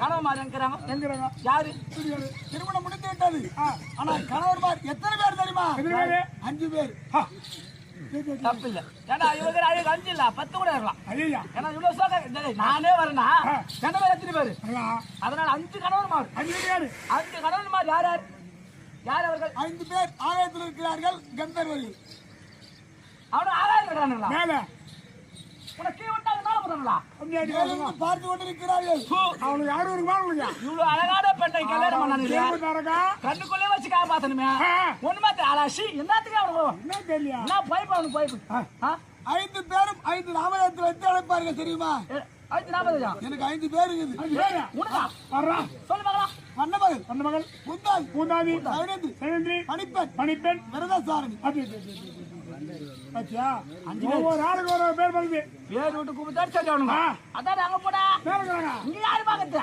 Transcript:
கணவன் மாதிரி இருக்கிறாங்க எங்கிறாங்க யாரு திருமணம் முடிந்து விட்டது ஆனா கணவர்மார் எத்தனை பேர் தெரியுமா? அஞ்சு பேர். தப்பு இல்ல ஏன்னா இவங்க அழகு அஞ்சு இல்ல பத்து கூட இருக்கலாம். ஏன்னா இவ்வளவு டேய், நானே வரேனா கணவர் எத்தனை பேரு? அதனால அஞ்சு கணவன் மாறு அஞ்சு பேரு. அஞ்சு கணவன் மாறு யார் யார்? யார் அவர்கள்? ஐந்து பேர் ஆலயத்தில் இருக்கிறார்கள் கந்தர்வர்கள் அவனு ஆகாயம் மேல. உனக்கு விட்டா மேலிருந்து பார்த்து கொண்டிருக்கிறார்கள் அவனுக்கு யாரும் இருக்குமா இல்லையா? இவ்வளவு அழகான பெண்ணை கல்யாணம் தேவதாரகா கண்ணுக்குள்ளே வச்சு காப்பாத்தணுமே. ஒண்ணுமே அலாசி என்னத்துக்கு அவனுக்கு என்ன தெரியல என்ன பைப்பு அவனுக்கு பைப்பு ஆ? ஐந்து பேரும் ஐந்து நாமதத்தில் வைத்து அழைப்பார்கள் தெரியுமா? ஆயிரத்தி நாற்பது எனக்கு ஐந்து பேர் இருக்குது. சொல்லு பார்க்கலாம் மன்னமகள் அந்த மகள். முந்தாள் பூந்தாதி. சைனந்தி சேந்திரி பணிப்பெண் பணிப்பெண் விரதசாரணி. அது பாத்தியா? ஒவ்வொரு ஆளுக்கு ஒரு பேர் வருது பேர் விட்டு கூப்பிட்டு சரி. அதான் அங்க போடா. இங்க யாரு பாக்கத்து